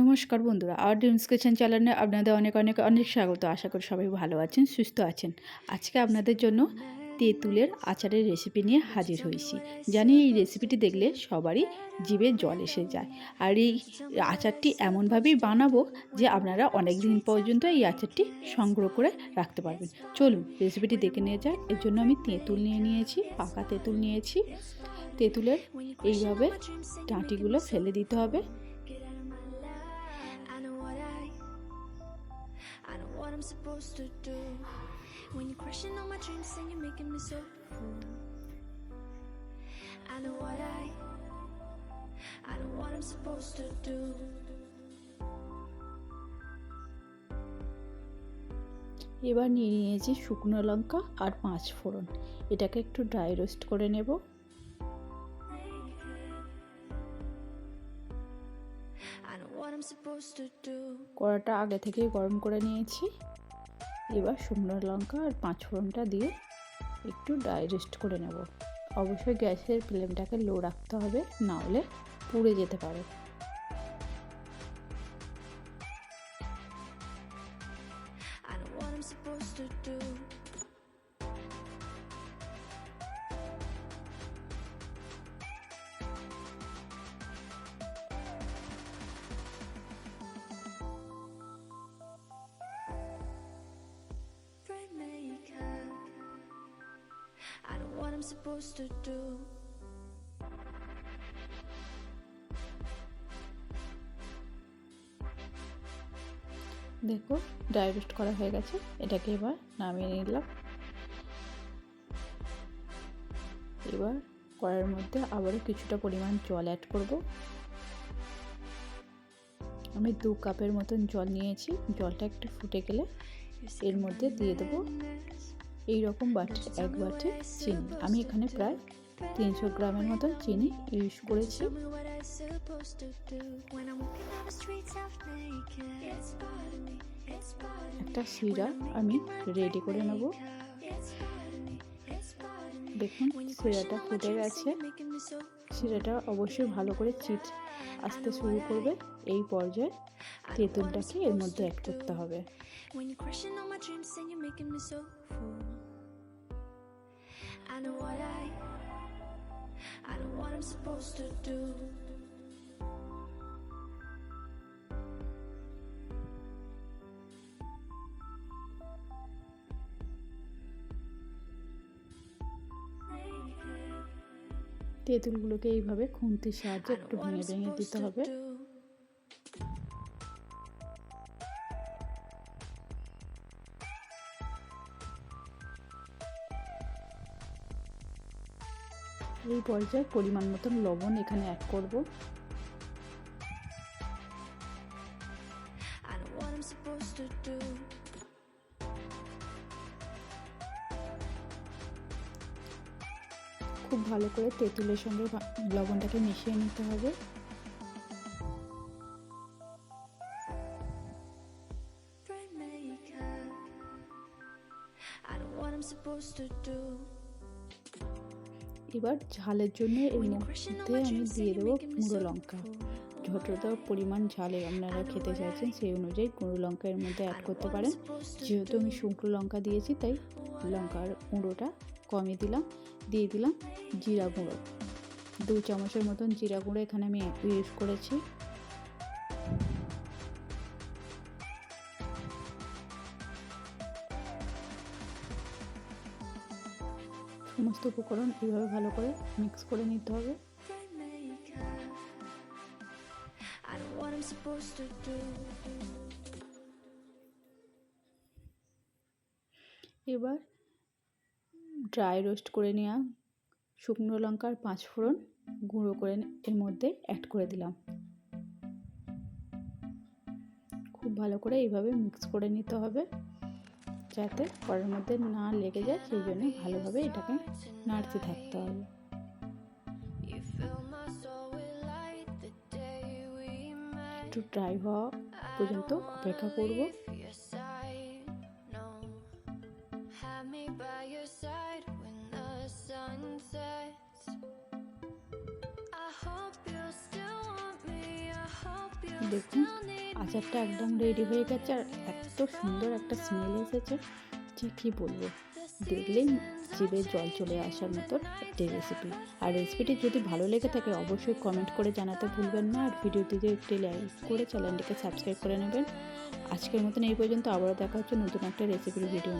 নমস্কার বন্ধুরা our dreams kitchen চ্যানেলে আপনাদের অনেক অনেক অনেক স্বাগত। আশা করি সবাই ভালো আছেন, সুস্থ আছেন। আজকে আপনাদের জন্য তেঁতুলের আচারের রেসিপি নিয়ে হাজির হয়েছি। জানি এই রেসিপিটি দেখলে সবারই জিভে জল এসে যায়। আর এই আচারটি এমনভাবেই বানাবো যে আপনারা অনেক দিন পর্যন্ত এই আচারটি সংগ্রহ করে রাখতে পারবেন। চলুন রেসিপিটি দেখে নিয়ে যাক। এর জন্য আমি তেঁতুল নিয়ে নিয়েছি, পাকা তেঁতুল নিয়েছি। তেঁতুলের এইভাবে ডাঁটিগুলো ফেলে দিতে হবে। I'm supposed to do. When you're crushing all my dreams and you're making me so full. I know what I, I know what I'm supposed to do. এবার নিয়ে নিয়েছি শুকনো লঙ্কা আর পাঁচ ফোড়ন এটাকে একটু ড্রাই রোস্ট করে নেব কড়াটা আগে থেকেই গরম করে নিয়েছি। এবার শুকনো লঙ্কা আর পাঁচ ফোড়নটা দিয়ে একটু ড্রাই রোস্ট করে নেব। অবশ্যই গ্যাসের ফ্লেমটাকে লো রাখতে হবে না হলে পুড়ে যেতে পারে। I know what I'm supposed to do. Supposed to do. দেখো ড্রাই করা হয়ে গেছে। এটাকে এবার নামিয়ে নিলাম। এবার কড়াইয়ের মধ্যে আবারও কিছুটা পরিমাণ জল অ্যাড করব। আমি দু কাপের মতন জল নিয়েছি। জলটা একটু ফুটে গেলে এর মধ্যে দিয়ে দেবো এই রকম বাটি, এক বাটি চিনি। আমি এখানে প্রায় তিনশো গ্রামের মতন চিনি ইউজ করেছি। একটা সিরা আমি রেডি করে নেব। দেখুন সিরাটা ফুটে গেছে। সিরাটা অবশ্যই ভালো করে চিট আসতে শুরু করবে। এই পর্যায়ে তেঁতুলটাকে এর মধ্যে অ্যাড করতে হবে। When you're I know what I, I know what I'm supposed to do. তেঁতুলগুলোকে এইভাবে খুন্তির সাহায্যে একটু ভেঙে ভেঙে দিতে হবে এই পর্যায়ে পরিমাণ মতন লবণ এখানে অ্যাড করব। খুব ভালো করে তেঁতুলের সঙ্গে লবণটাকে মিশিয়ে নিতে হবে। I don't know what এবার ঝালের জন্য এই মধ্যে আমি দিয়ে দেবো কুমড়ো গুঁড়ো লঙ্কা. যতটা পরিমাণ ঝালে আপনারা খেতে চাইছেন সেই অনুযায়ী গুঁড়ো লঙ্কা এর মধ্যে অ্যাড করতে পারেন। যেহেতু আমি শুকনো লঙ্কা দিয়েছি তাই লঙ্কার গুঁড়োটা কমে দিলাম। দিয়ে দিলাম জিরা গুঁড়ো দু চামচের মতন জিরা গুঁড়ো এখানে আমি ইউজ করেছি। সমস্ত উপকরণ এইভাবে ভালো করে মিক্স করে নিতে হবে. এবার ড্রাই রোস্ট করে নেওয়া শুকনো লঙ্কার পাঁচ ফোড়ন গুঁড়ো করে এর মধ্যে অ্যাড করে দিলাম। খুব ভালো করে এইভাবে মিক্স করে নিতে হবে। যাতে পরের মধ্যে না লেগে যায়, সেই জন্য ভালোভাবে এটাকে নাড়তে থাকতে হবে একটু ড্রাই হওয়া পর্যন্ত অপেক্ষা করব Sunsets. I hope you'll still. দেখুন, আচারটা একদম রেডি হয়ে গেছে আর এত সুন্দর একটা স্মেল এসেছে। যে কী বলব? দেখলেই জিভে জল চলে আসার মতো একটি রেসিপি আর রেসিপিটি যদি ভালো লেগে থাকে, অবশ্যই কমেন্ট করে জানাতে ভুলবেন না। আর ভিডিওটিতে একটি লাইক করে চ্যানেলটিকে সাবস্ক্রাইব করে নেবেন। আজকের মতন এই পর্যন্ত, আবারও দেখা হচ্ছে নতুন একটা রেসিপির ভিডিও